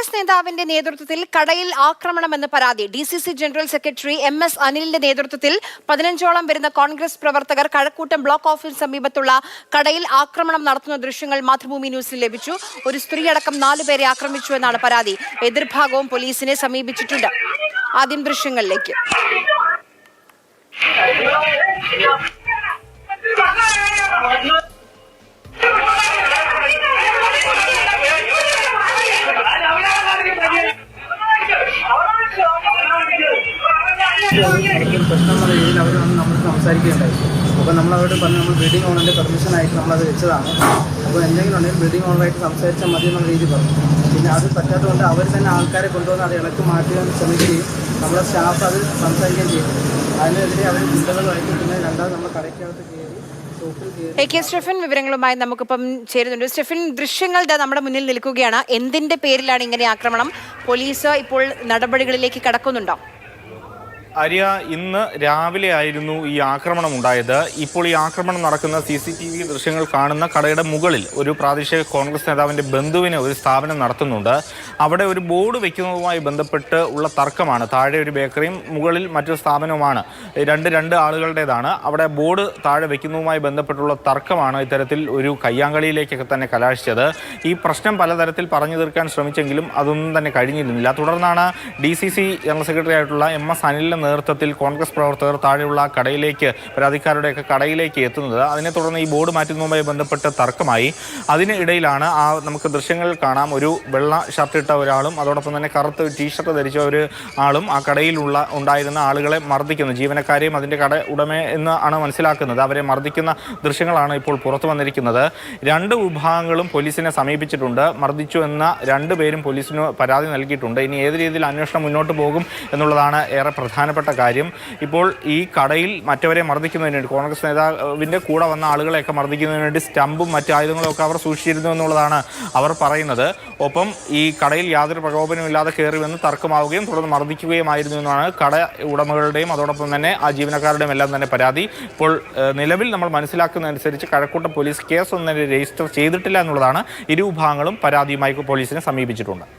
കോൺഗ്രസ് നേതാവിന്റെ നേതൃത്വത്തിൽ കടയിൽ ആക്രമണമെന്ന് പരാതി. D C C general secretary M S അനിലിന്റെ നേതൃത്വത്തിൽ പതിനഞ്ചോളം വരുന്ന കോൺഗ്രസ് പ്രവർത്തകർ കഴക്കൂട്ടം ബ്ലോക്ക് ഓഫീസ് സമീപത്തുള്ള കടയിൽ ആക്രമണം നടത്തുന്ന ദൃശ്യങ്ങൾ മാതൃഭൂമി ന്യൂസിൽ ലഭിച്ചു. ഒരു സ്ത്രീ അടക്കം നാലുപേരെ ആക്രമിച്ചു എന്നാണ് പരാതി. എതിർഭാഗവും പോലീസിനെ സമീപിച്ചിട്ടുണ്ട്. ആദ്യം ദൃശ്യങ്ങളിലേക്ക്. എന്തെങ്കിലും പ്രശ്നം എന്ന രീതിയിൽ അവർ വന്ന് നമ്മൾ സംസാരിക്കുകയുണ്ടായി. അപ്പോൾ നമ്മൾ അവരോട് പറഞ്ഞു നമ്മൾ ബിൽഡിംഗ് ഓണറിന്റെ പെർമിഷനായിട്ട് നമ്മളത് വെച്ചതാണ്. അപ്പോൾ എന്തെങ്കിലും ഉണ്ടെങ്കിൽ ബിൽഡിംഗ് ഓണറായിട്ട് സംസാരിച്ചാൽ മതി എന്നുള്ള രീതി പറഞ്ഞു. പിന്നെ അത് പറ്റാത്തതുകൊണ്ട് അവർ തന്നെ ആൾക്കാരെ കൊണ്ടുവന്ന് അത് ഇളക്കി മാറ്റുകയും ശ്രമിക്കുകയും നമ്മളെ സ്റ്റാഫ് അത് സംസാരിക്കുകയും ചെയ്തു. അതിനെതിരെ അവർ ഗുണ്ടകളുമായിട്ട് പിന്നെ രണ്ടാമത് നമ്മൾ കടയ്ക്കകത്ത് കയറി എ കെ സ്റ്റെഫൻ വിവരങ്ങളുമായി നമുക്കിപ്പം ചേരുന്നുണ്ട്. സ്റ്റെഫൻ ദൃശ്യങ്ങൾ നമ്മുടെ മുന്നിൽ നിൽക്കുകയാണ്. എന്തിന്റെ പേരിലാണ് ഇങ്ങനെ ആക്രമണം? പോലീസ് ഇപ്പോൾ നടപടികളിലേക്ക് കടക്കുന്നുണ്ടോ? ആര്യ ഇന്ന് രാവിലെ ആയിരുന്നു ഈ ആക്രമണം ഉണ്ടായത്. ഇപ്പോൾ ഈ ആക്രമണം നടക്കുന്ന സി സി ടി വി ദൃശ്യങ്ങൾ കാണുന്ന കടയുടെ മുകളിൽ ഒരു പ്രാദേശിക കോൺഗ്രസ് നേതാവിന്റെ ബന്ധുവിന് ഒരു സ്ഥാപനം നടത്തുന്നുണ്ട്. അവിടെ ഒരു ബോർഡ് വെക്കുന്നതുമായി ബന്ധപ്പെട്ട് ഉള്ള തർക്കമാണ്. താഴെ ഒരു ബേക്കറിയും മുകളിൽ മറ്റൊരു സ്ഥാപനവുമാണ്. രണ്ട് രണ്ട് ആളുകളുടേതാണ്. അവിടെ ബോർഡ് താഴെ വെക്കുന്നതുമായി ബന്ധപ്പെട്ടുള്ള തർക്കമാണ് ഇത്തരത്തിൽ ഒരു കയ്യാങ്കളിയിലേക്കൊക്കെ തന്നെ കലാശിച്ചത്. ഈ പ്രശ്നം പലതരത്തിൽ പറഞ്ഞു തീർക്കാൻ ശ്രമിച്ചെങ്കിലും അതൊന്നും തന്നെ കഴിഞ്ഞിരുന്നില്ല. തുടർന്നാണ് D C C general secretary ആയിട്ടുള്ള എം എസ് അനിലിന്റെ നേതൃത്വത്തിൽ കോൺഗ്രസ് പ്രവർത്തകർ താഴെയുള്ള കടയിലേക്ക് പരാതിക്കാരുടെയൊക്കെ കടയിലേക്ക് എത്തുന്നത്. അതിനെ തുടർന്ന് ഈ ബോർഡ് മാറ്റുന്നതുമായി ബന്ധപ്പെട്ട് തർക്കമായി. അതിനിടയിലാണ് ആ നമുക്ക് ദൃശ്യങ്ങൾ കാണാം. ഒരു വെള്ള ഷർട്ട് ഇട്ട ഒരാളും അതോടൊപ്പം തന്നെ കറുത്ത ടീഷർട്ട് ധരിച്ച ഒരു ആളും ആ കടയിലുള്ള ഉണ്ടായിരുന്ന ആളുകളെ മർദ്ദിക്കുന്നു. ജീവനക്കാരെയും അതിന്റെ കട ഉടമ എന്ന് ആണ് മനസ്സിലാക്കുന്നത്. അവരെ മർദ്ദിക്കുന്ന ദൃശ്യങ്ങളാണ് ഇപ്പോൾ പുറത്തു വന്നിരിക്കുന്നത്. രണ്ട് വിഭാഗങ്ങളും പോലീസിനെ സമീപിച്ചിട്ടുണ്ട്. മർദ്ദിച്ചു എന്ന രണ്ട് പേരും പോലീസിന് പരാതി നൽകിയിട്ടുണ്ട്. ഇനി ഏത് രീതിയിൽ അന്വേഷണം മുന്നോട്ട് പോകും എന്നുള്ളതാണ് ഏറെ പ്രധാനപ്പെട്ട കാര്യം. ഇപ്പോൾ ഈ കടയിൽ മറ്റവരെ മർദ്ദിക്കുന്നതിന് വേണ്ടി കോൺഗ്രസ് നേതാവിന്റെ കൂടെ വന്ന ആളുകളെയൊക്കെ മർദ്ദിക്കുന്നതിന് വേണ്ടി സ്റ്റമ്പും മറ്റു ആയുധങ്ങളും ഒക്കെ അവർ സൂക്ഷിച്ചിരുന്നു എന്നുള്ളതാണ് അവർ പറയുന്നത്. ഒപ്പം ഈ കടയിൽ യാതൊരു പ്രകോപനവും ഇല്ലാതെ കയറി വന്ന് തർക്കമാവുകയും തുടർന്ന് മർദ്ദിക്കുകയുമായിരുന്നു എന്നാണ് കട ഉടമകളുടെയും അതോടൊപ്പം തന്നെ ആ ജീവനക്കാരുടെയും എല്ലാം തന്നെ പരാതി. ഇപ്പോൾ നിലവിൽ നമ്മൾ മനസ്സിലാക്കുന്നതനുസരിച്ച് കഴക്കൂട്ടം പോലീസ് കേസ് ഒന്നും രജിസ്റ്റർ ചെയ്തിട്ടില്ല എന്നുള്ളതാണ് ഇരു വിഭാഗങ്ങളും പരാതിയുമായി പോലീസിനെ സമീപിച്ചിട്ടുണ്ട്.